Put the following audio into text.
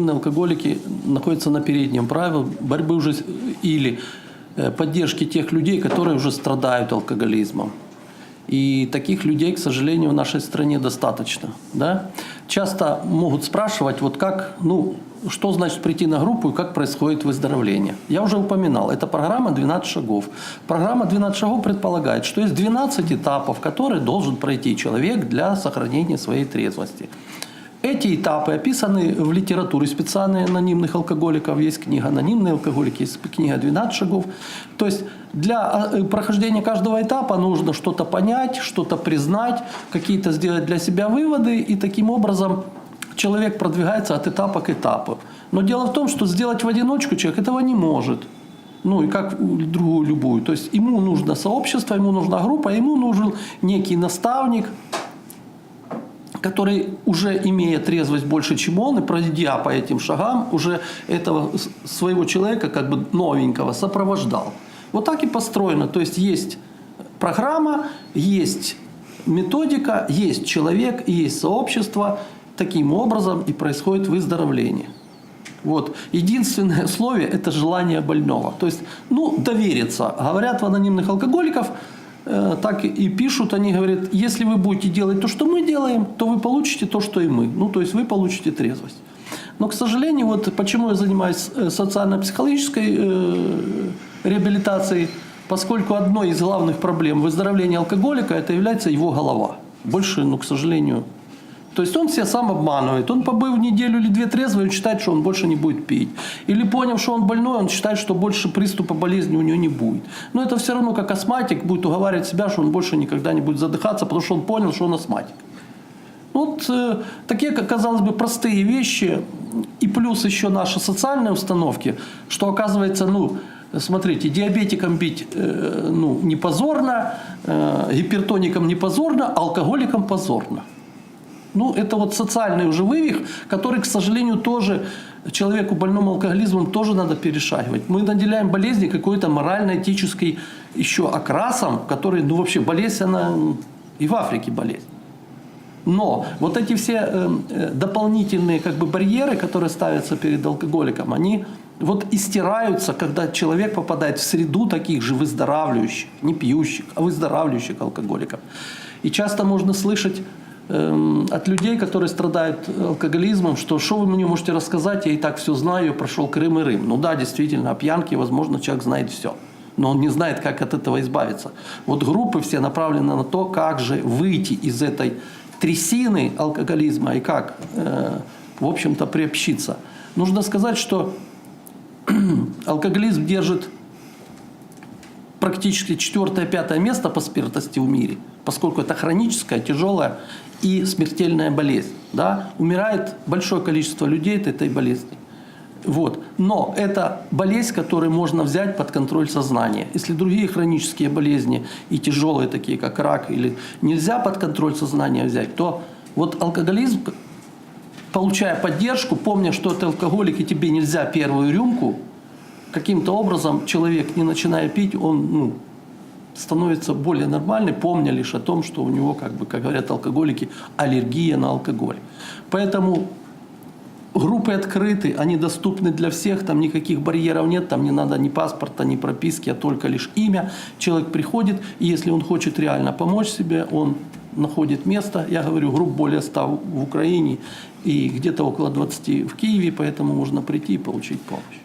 Алкоголики находятся на переднем праве борьбы уже или э, поддержки тех людей, которые уже страдают алкоголизмом. И таких людей, к сожалению, в нашей стране достаточно. Да? Часто могут спрашивать, вот как, ну, что значит прийти на группу и как происходит выздоровление. Я уже упоминал, это программа «12 шагов». Программа «12 шагов» предполагает, что есть 12 этапов, которые должен пройти человек для сохранения своей трезвости. Эти этапы описаны в литературе специальной анонимных алкоголиков. Есть книга «Анонимные алкоголики», есть книга «12 шагов». То есть для э, прохождения каждого этапа нужно что-то понять, что-то признать, какие-то сделать для себя выводы, и таким образом человек продвигается от этапа к этапу. Но дело в том, что сделать в одиночку человек этого не может. Ну и как другую любую. То есть ему нужно сообщество, ему нужна группа, ему нужен некий наставник, который уже имея трезвость больше, чем он, и пройдя по этим шагам, уже этого своего человека, как бы новенького, сопровождал. Вот так и построено. То есть есть программа, есть методика, есть человек, есть сообщество. Таким образом и происходит выздоровление. Вот. Единственное условие – это желание больного. То есть, ну, довериться. Говорят в анонимных алкоголиков, так и пишут, они говорят, если вы будете делать то, что мы делаем, то вы получите то, что и мы. Ну, то есть, вы получите трезвость. Но, к сожалению, вот почему я занимаюсь э, социально-психологической э, реабилитацией, поскольку одной из главных проблем выздоровления алкоголика – это является его голова. Больше, ну, к сожалению, то есть он себя сам обманывает. Он побыл неделю или две трезвый, он считает, что он больше не будет пить. Или поняв, что он больной, он считает, что больше приступа болезни у него не будет. Но это все равно как астматик будет уговаривать себя, что он больше никогда не будет задыхаться, потому что он понял, что он астматик. Вот э, такие, казалось бы, простые вещи, и плюс еще наши социальные установки, что оказывается, ну, смотрите, диабетикам бить э, ну, не позорно, э, гипертоникам не позорно, алкоголикам позорно. Ну, это вот социальный уже вывих, который, к сожалению, тоже человеку больному алкоголизмом тоже надо перешагивать. Мы наделяем болезни какой-то морально-этической еще окрасом, который, ну, вообще, болезнь, она и в Африке болезнь. Но вот эти все э, э, дополнительные как бы барьеры, которые ставятся перед алкоголиком, они вот и стираются, когда человек попадает в среду таких же выздоравливающих, не пьющих, а выздоравливающих алкоголиков. И часто можно слышать от людей, которые страдают алкоголизмом, что что вы мне можете рассказать, я и так все знаю, прошел Крым и Рим. Ну да, действительно, о пьянке, возможно, человек знает все. Но он не знает, как от этого избавиться. Вот группы все направлены на то, как же выйти из этой трясины алкоголизма и как, э, в общем-то, приобщиться. Нужно сказать, что алкоголизм держит практически четвертое-пятое место по смертности в мире, поскольку это хроническая, тяжелая и смертельная болезнь. Да? Умирает большое количество людей от этой болезни. Вот. Но это болезнь, которую можно взять под контроль сознания. Если другие хронические болезни и тяжелые, такие как рак, или нельзя под контроль сознания взять, то вот алкоголизм, получая поддержку, помня, что ты алкоголик и тебе нельзя первую рюмку, каким-то образом человек, не начиная пить, он ну, становится более нормальный, помня лишь о том, что у него, как, бы, как говорят алкоголики, аллергия на алкоголь. Поэтому группы открыты, они доступны для всех, там никаких барьеров нет, там не надо ни паспорта, ни прописки, а только лишь имя. Человек приходит, и если он хочет реально помочь себе, он находит место. Я говорю, групп более 100 в Украине и где-то около 20 в Киеве, поэтому можно прийти и получить помощь.